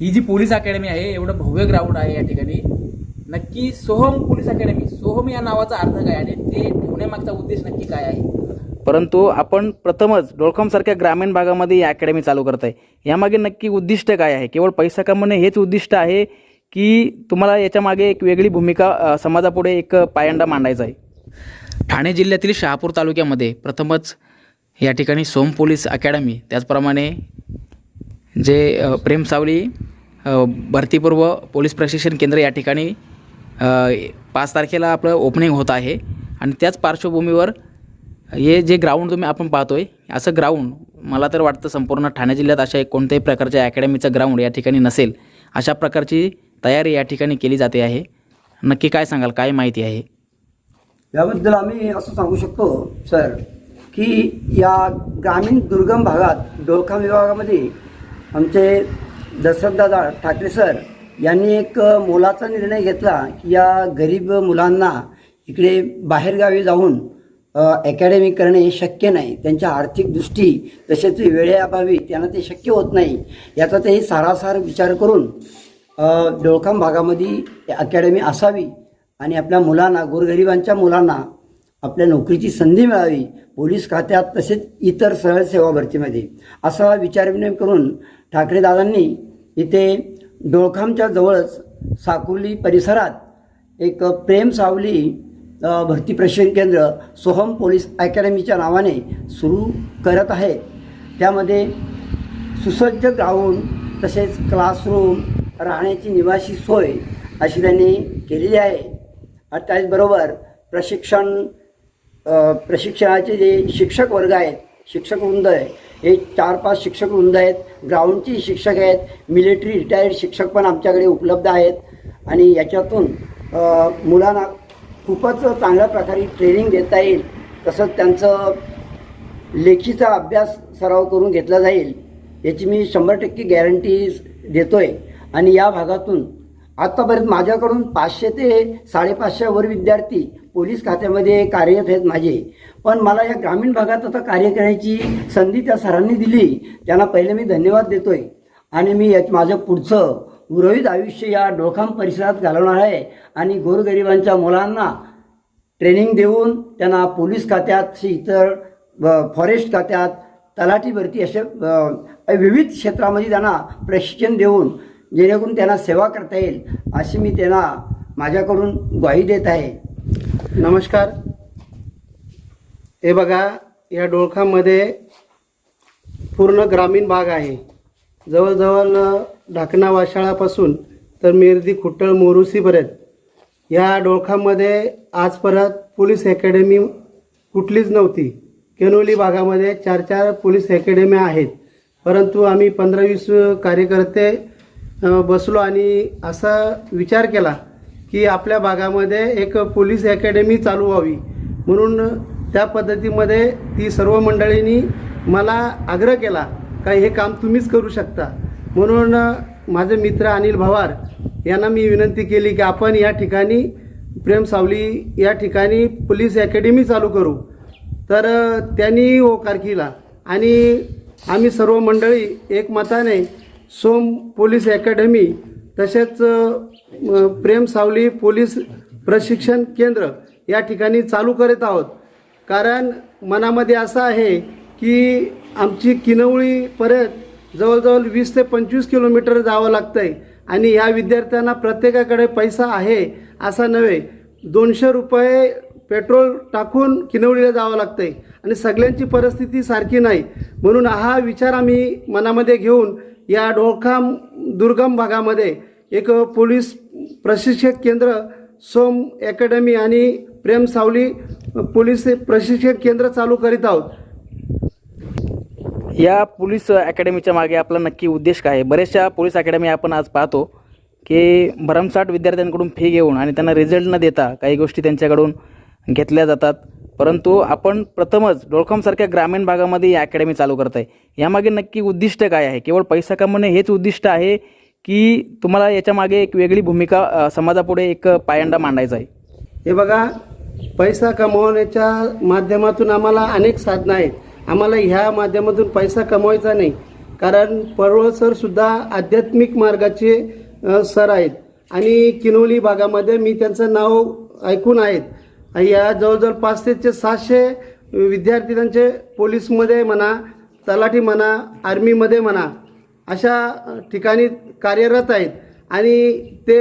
ही जी police academy आहे एवढं भव्य ग्राउंड आहे या ठिकाणी. नक्की सोहम पोलीस अकॅडमी सोहम या नावाचा अर्थ काय आणि ते ठेवण्यामागचा उद्देश नक्की काय आहे? परंतु आपण प्रथमच डोळखामसारख्या ग्रामीण भागामध्ये ही अकॅडमी चालू करत आहे यामागे नक्की उद्दिष्ट काय आहे? केवळ पैसा कमवणे हेच उद्दिष्ट आहे की तुम्हाला याच्यामागे एक वेगळी भूमिका समाजापुढे एक पायंडा मांडायचा आहे? ठाणे जिल्ह्यातील शहापूर तालुक्यामध्ये प्रथमच या ठिकाणी सोम पोलीस अकॅडमी त्याचप्रमाणे जे प्रेम सावली भरतीपूर्व पोलीस प्रशिक्षण केंद्र या ठिकाणी पाच तारखेला आपलं ओपनिंग होत आहे. आणि त्याच पार्श्वभूमीवर हे जे ग्राउंड तुम्ही आपण पाहतो आहे असं ग्राउंड मला तर वाटतं संपूर्ण ठाणे जिल्ह्यात अशा कोणत्याही प्रकारच्या अकॅडमीचं ग्राउंड या ठिकाणी नसेल. अशा प्रकारची तयारी या ठिकाणी केली जाते आहे. नक्की काय सांगाल काय माहिती आहे? याबद्दल आम्ही असं सांगू शकतो सर की या ग्रामीण दुर्गम भागात डोळखाम विभागामध्ये आमचे दशरथदादा ठाकरे सर यांनी एक मोलाचा निर्णय घेतला की या गरीब मुलांना इकडे बाहेरगावी जाऊन अकॅडमी करणे शक्य नाही. त्यांच्या आर्थिक दृष्टी तसेच वेळेअभावी त्यांना ते शक्य होत नाही. याचा ते सारासार विचार करून डोळखाम भागामध्ये अकॅडमी असावी आणि आपल्या मुलांना गोरगरिबांच्या मुलांना आपल्या नोकरीची संधी मिळावी पोलीस खात्यात तसेच इतर सहज सेवा भरतीमध्ये. असा विचारविनिमय करून ठाकरे दादांनी इथे डोळखामच्या जवळच साकुर्ली परिसरात एक प्रेम सावली भरती प्रशिक्षण केंद्र सोहम पोलीस अकॅडमीच्या नावाने सुरू करत आहे. त्यामध्ये सुसज्ज ग्राउंड तसेच क्लासरूम राहण्याची निवासी सोय अशी त्यांनी केलेली आहे. त्याचबरोबर प्रशिक्षण प्रशिक्षणाचे जे शिक्षक वर्ग आहेत शिक्षक वृंद आहे हे चार पाच शिक्षक वृंद आहेत ग्राउंडचे शिक्षक आहेत मिलिटरी रिटायर्ड शिक्षक पण आमच्याकडे उपलब्ध आहेत आणि याच्यातून मुलांना खूपच चांगल्या प्रकारे ट्रेनिंग देता येईल तसंच त्यांचं लेखीचा अभ्यास सराव करून घेतला जाईल याची मी शंभर टक्के गॅरंटी आहे आणि या भागातून आत्तापर्यंत माझ्याकडून पाचशे ते साडेपाचशेवर विद्यार्थी पोलीस खात्यामध्ये कार्यरत आहेत माझे. पण मला या ग्रामीण भागात आता कार्य करण्याची संधी त्या सरांनी दिली. त्यांना पहिले मी धन्यवाद देतोय. आणि मी याच माझं पुढचं उर्वरित आयुष्य या डोळखाम परिसरात घालवणार आहे. आणि गोरगरिबांच्या मुलांना ट्रेनिंग देऊन त्यांना पोलीस खात्यात इतर फॉरेस्ट खात्यात तलाठी भरती अशा विविध क्षेत्रामध्ये त्यांना प्रशिक्षण देऊन जेणेकरून त्यांना सेवा करता येईल अशी मी त्यांना माझ्याकडून ग्वाही देत आहे. नमस्कार. हे बघा या डोळखामध्ये पूर्ण ग्रामीण भाग आहे. जवळजवळ ढाकणा वाशाळापासून तर मेरदी खुट्टळ मोरुसीपर्यंत. या डोळखामध्ये आजपर्यंत पोलीस अकॅडमी कुठलीच नव्हती. केनोली भागामध्ये चार चार पोलीस अकॅडम्या आहेत. परंतु आम्ही पंधरा वीस कार्यकर्ते बसलो आणि असा विचार केला की आपल्या भागामध्ये एक पोलीस अकॅडमी चालू व्हावी. म्हणून त्या पद्धतीमध्ये ती सर्व मंडळींनी मला आग्रह केला का हे काम तुम्हीच करू शकता? म्हणून माझे मित्र अनिल भवार यांना मी विनंती केली की आपण या ठिकाणी प्रेम सावली या ठिकाणी पोलीस अकॅडमी चालू करू. तर त्यांनी होकार केला आणि आम्ही सर्व मंडळी एकमताने सोम पोलीस अकॅडमी तसेच प्रेम सावली पोलीस प्रशिक्षण केंद्र या ठिकाणी चालू करत आहोत. कारण मनामध्ये असं आहे की आमची किनवळी परत जवळजवळ वीस ते पंचवीस किलोमीटर जावं लागतं आहे आणि या विद्यार्थ्यांना प्रत्येकाकडे पैसा आहे असा नव्हे. दोनशे रुपये पेट्रोल टाकून किनवळीला जावं लागतं आहे आणि सगळ्यांची परिस्थिती सारखी नाही. म्हणून हा विचार आम्ही मनामध्ये घेऊन या डोळखाम दुर्गम भागामध्ये एक पोलीस प्रशिक्षक केंद्र सोम अकॅडमी आणि प्रेम सावली पोलीस प्रशिक्षण केंद्र चालू करीत आहोत. या पोलीस अकॅडमीच्या मागे आपला नक्की उद्देश काय आहे? बऱ्याचशा पोलीस अकॅडमी आपण आज पाहतो की भरमसाठ विद्यार्थ्यांकडून फी घेऊन आणि त्यांना रिझल्ट न देता काही गोष्टी त्यांच्याकडून घेतल्या जातात. परंतु आपण प्रथमच डोळखामसारख्या ग्रामीण भागामध्ये या अकॅडमी चालू करत आहे यामागे नक्की उद्दिष्ट काय आहे? केवळ पैसा कमवणे हेच उद्दिष्ट आहे की तुम्हाला याच्यामागे एक वेगळी भूमिका समाजापुढे एक पायंडा मांडायचा आहे? हे बघा पैसा कमवण्याच्या माध्यमातून आम्हाला अनेक साधनं आहेत. आम्हाला ह्या माध्यमातून पैसा कमवायचा नाही. कारण पडवळ सरसुद्धा आध्यात्मिक मार्गाचे सर आहेत. आणि किनोली भागामध्ये मी त्यांचं नाव ऐकून आहेत. या जवळजवळ पाचशे ते सहाशे विद्यार्थी त्यांचे पोलीसमध्ये म्हणा तलाठी म्हणा आर्मीमध्ये म्हणा अशा ठिकाणी कार्यरत आहेत. आणि ते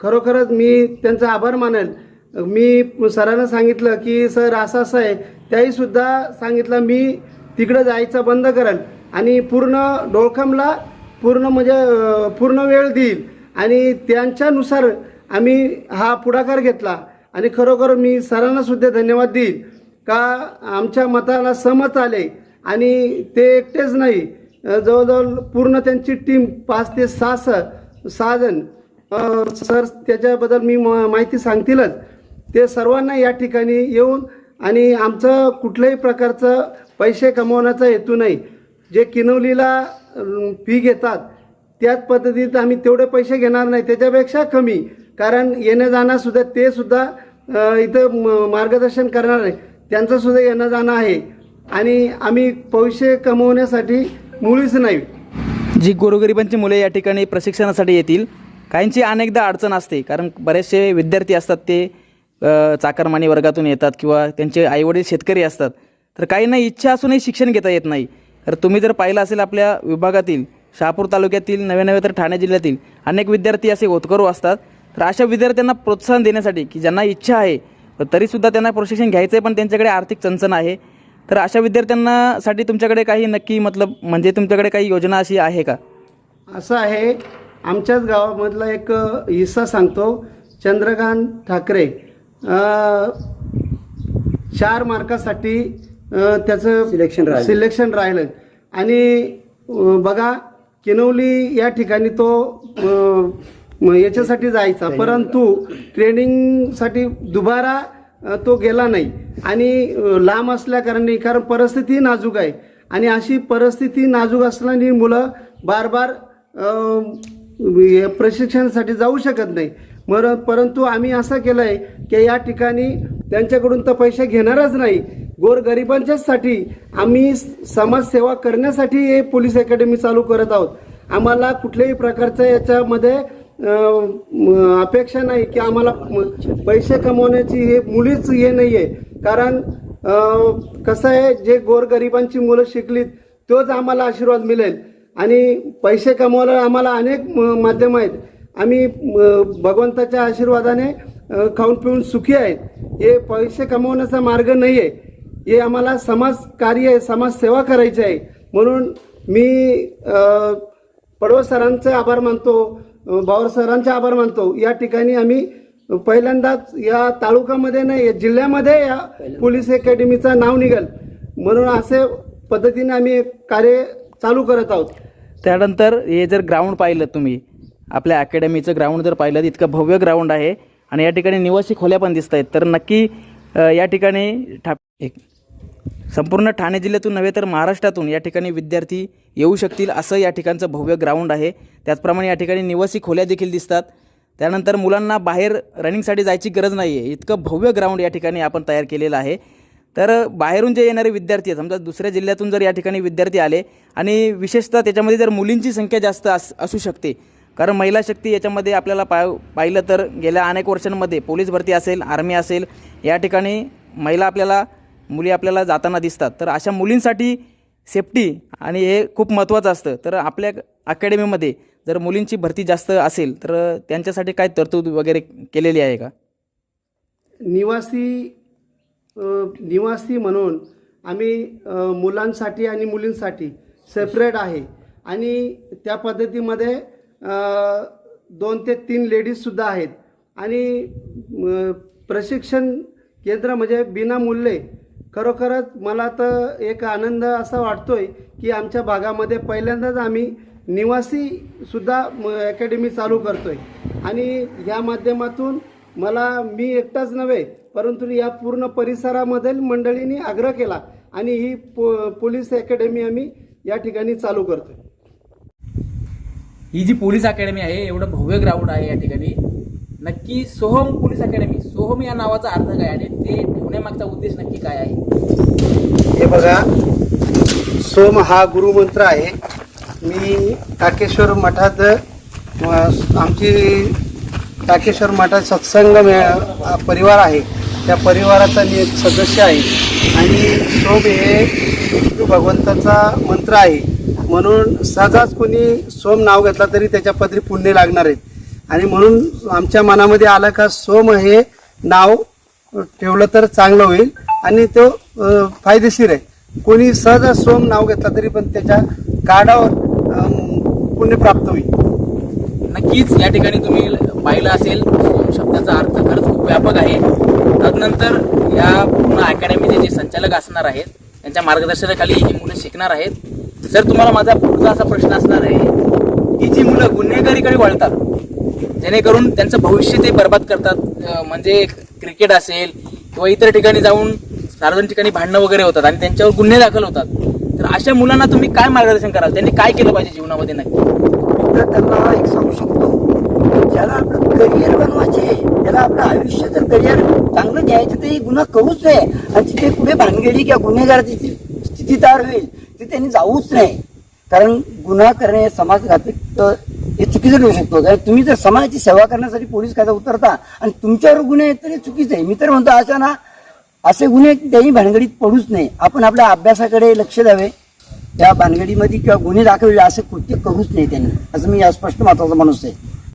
खरोखरच मी त्यांचा आभार मानेल. मी सरांना सांगितलं की सर असं असं आहे. त्याहीसुद्धा सांगितलं मी तिकडं जायचं बंद करेल. आणि पूर्ण डोळखमला पूर्ण म्हणजे पूर्ण वेळ देईल. आणि त्यांच्यानुसार आम्ही हा पुढाकार घेतला. आणि खरोखर मी सरांनासुद्धा धन्यवाद देईल का आमच्या मताला समज आले आणि ते एकटेच नाही. जवळजवळ पूर्ण त्यांची टीम पाच ते सहा स- सहा जण. सर त्याच्याबद्दल मी माहिती सांगतीलच. ते सर्वांना या ठिकाणी येऊन आणि आमचं कुठल्याही प्रकारचं पैसे कमवण्याचा हेतू नाही. जे किनवलीला फी घेतात त्याच पद्धतीत आम्ही तेवढे पैसे घेणार नाही. त्याच्यापेक्षा कमी. कारण येणं जाणं सुद्धा ते सुद्धा इथं म- मार्गदर्शन करणार आहे त्यांचं सुद्धा येणं जाणं आहे. आणि आम्ही पैसे कमवण्यासाठी मुळीच नाही. जी गोरगरिबांची मुले या ठिकाणी प्रशिक्षणासाठी येतील काहींची अनेकदा अडचण असते. कारण बरेचसे विद्यार्थी असतात ते चाकरमानी वर्गातून येतात किंवा त्यांचे आईवडील शेतकरी असतात. तर काहींना इच्छा असूनही शिक्षण घेता येत नाही. तर तुम्ही जर पाहिलं असेल आपल्या विभागातील शहापूर तालुक्यातील नवे नवे तर ठाणे जिल्ह्यातील अनेक विद्यार्थी असे होतकरू असतात. तर अशा विद्यार्थ्यांना प्रोत्साहन देण्यासाठी की ज्यांना इच्छा आहे पण तरीसुद्धा त्यांना प्रशिक्षण घ्यायचं आहे पण त्यांच्याकडे आर्थिक चणचण आहे. तर अशा विद्यार्थ्यांना साठी तुमच्याकडे काही नक्की मतलब म्हणजे तुमच्याकडे काही योजना अशी आहे का? असं आहे आमच्याच गावामधला एक हिस्सा सांगतो. चंद्रकांत ठाकरे अ, चार मार्कासाठी त्याचं राहिलं. सिलेक्शन राहिलं. आणि बघा किनवली या ठिकाणी तो अ, म- याच्यासाठी जायचा. परंतु ट्रेनिंगसाठी दुबारा तो गेला नाही. आणि लांब असल्याकारणे कारण परिस्थिती नाजूक आहे. आणि अशी परिस्थिती नाजूक असल्याने मुलं बार बार प्रशिक्षणासाठी जाऊ शकत नाही. मर परंतु आम्ही असं केलं आहे की या ठिकाणी त्यांच्याकडून तर पैसे घेणारच नाही. गोरगरिबांच्यासाठी आम्ही समाजसेवा करण्यासाठी हे पोलीस अकॅडमी चालू करत आहोत. आम्हाला कुठल्याही प्रकारचं याच्यामध्ये अपेक्षा नाही की आम्हाला पैसे कमवण्याची हे मुलीच हे नाही आहे कारण कसं आहे जे गोरगरिबांची मुलं शिकलीत तोच आम्हाला आशीर्वाद मिळेल. आणि पैसे कमवायला आम्हाला अनेक माध्यम आहेत. आम्ही भगवंताच्या आशीर्वादाने खाऊन पिऊन सुखी आहेत हे पैसे कमवण्याचा मार्ग नाही आहे हे आम्हाला समाज कार्य आहे समाजसेवा करायची आहे. म्हणून मी पडवसरांचे आभार मानतो. बावर सरांचे आभार मानतो. या ठिकाणी आम्ही पहिल्यांदाच या तालुक्यामध्ये नाही या जिल्ह्यामध्ये या पोलीस अकॅडमीचं नाव निघेल. म्हणून असे पद्धतीने आम्ही कार्य चालू करत आहोत. त्यानंतर हे जर ग्राउंड पाहिलं तुम्ही आपल्या अकॅडमीचं ग्राउंड जर पाहिलं इतकं भव्य ग्राउंड आहे. आणि या ठिकाणी निवासी खोल्या पण दिसत आहेत तर नक्की या ठिकाणी ठा एक संपूर्ण ठाणे जिल्ह्यातून नव्हे तर महाराष्ट्रातून या ठिकाणी विद्यार्थी येऊ शकतील असं या ठिकाणचं भव्य ग्राउंड आहे. त्याचप्रमाणे या ठिकाणी निवासी खोल्या देखील दिसतात. त्यानंतर मुलांना बाहेर रनिंगसाठी जायची गरज नाही आहे इतकं भव्य ग्राउंड या ठिकाणी आपण तयार केलेलं आहे. तर बाहेरून जे येणारे विद्यार्थी आहेत समजा दुसऱ्या जिल्ह्यातून जर या ठिकाणी विद्यार्थी आले आणि विशेषतः त्याच्यामध्ये जर मुलींची संख्या जास्त अस असू शकते कारण महिला शक्ती याच्यामध्ये आपल्याला पा पाहिलं तर गेल्या अनेक वर्षांमध्ये पोलीस भरती असेल आर्मी असेल या ठिकाणी महिला आपल्याला मुली आपल्याला जाताना दिसतात. तर अशा मुलींसाठी सेफ्टी आणि हे खूप महत्त्वाचं असतं. तर आपल्या अकॅडमीमध्ये जर मुलींची भरती जास्त असेल तर त्यांच्यासाठी काय तरतूद वगैरे केलेली आहे का? निवासी निवासी म्हणून आम्ही मुलांसाठी आणि मुलींसाठी सेपरेट आहे. आणि त्या पद्धतीमध्ये दोन ते तीन लेडीजसुद्धा आहेत. आणि प्रशिक्षण केंद्र म्हणजे विनामूल्य खरोखरच मला तर एक आनंद असा वाटतोय की आमच्या भागामध्ये पहिल्यांदाच आम्ही निवासीसुद्धा अकॅडमी चालू करतोय. आणि या माध्यमातून मला मी एकटाच नव्हे परंतु या पूर्ण परिसरामधील मंडळींनी आग्रह केला आणि ही पो पोलीस अकॅडमी आम्ही या ठिकाणी चालू करतोय. ही जी पोलीस अकॅडमी आहे एवढं भव्य ग्राउंड आहे या ठिकाणी. नक्की सोहम पोलीस अकॅडमी सोहम या नावाचा अर्थ काय आणि ते ठेवण्यामागचा उद्देश नक्की काय आहे? हे बघा सोम हा गुरुमंत्र आहे. मी टाकेश्वर मठात आमची टाकेश्वर मठात सत्संग परिवार आहे. त्या परिवाराचा मी एक सदस्य आहे. आणि सोम हे विष्णू भगवंताचा मंत्र आहे. म्हणून सहजाच कोणी सोम नाव घेतला तरी त्याच्या पदरी पुण्य लागणार आहेत. आणि म्हणून आमच्या मनामध्ये आलं का सोम हे नाव ठेवलं तर चांगलं होईल. आणि तो फायदेशीर आहे. कोणी सहज सोम नाव घेतला तरी पण त्याच्या कार्डावर पुण्य प्राप्त होईल. नक्कीच या ठिकाणी तुम्ही पाहिलं असेल सोम शब्दाचा अर्थ खरंच खूप व्यापक आहे. तदनंतर या पूर्ण अकॅडमीचे जे संचालक असणार आहेत त्यांच्या मार्गदर्शनाखाली ही मुलं शिकणार आहेत जर तुम्हाला माझा पुढचा असा प्रश्न असणार आहे ही जी मुलं गुन्हेगारीकडे वळतात जेणेकरून त्यांचं भविष्य ते बर्बाद करतात. म्हणजे क्रिकेट असेल किंवा इतर ठिकाणी जाऊन सार्वजनिक ठिकाणी भांडणं वगैरे होतात आणि त्यांच्यावर गुन्हे दाखल होतात. तर अशा मुलांना तुम्ही काय मार्गदर्शन कराल? त्यांनी काय केलं पाहिजे जीवनामध्ये नाही तर त्यांना एक सांगू शकतो. ज्याला आपलं करिअर बनवायचे आहे, त्याला आपलं आयुष्य जर करिअर चांगलं घ्यायचं तर गुन्हा करूच नाही आणि तिथे कुठे भानगडी किंवा गुन्हेगाराची स्थिती तयार होईल ते त्यांनी जाऊच नाही कारण गुन्हा करणे हे समाजघातक चुकीचं ठरू शकतो. कारण तुम्ही जर समाजाची सेवा करण्यासाठी पोलीस कायदा उतरता आणि तुमच्यावर गुन्हे आहेत तर हे चुकीचं आहे. मी तर म्हणतो अशा ना असे गुन्हे त्यांनी भानगडीत पडूच नाही आपण आपल्या अभ्यासाकडे लक्ष द्यावे. त्या भानगडीमध्ये किंवा गुन्हे दाखवले असे कृत्य करूच नाही त्यांनी. असं मी या स्पष्ट महत्त्वाचा माणूस आहे.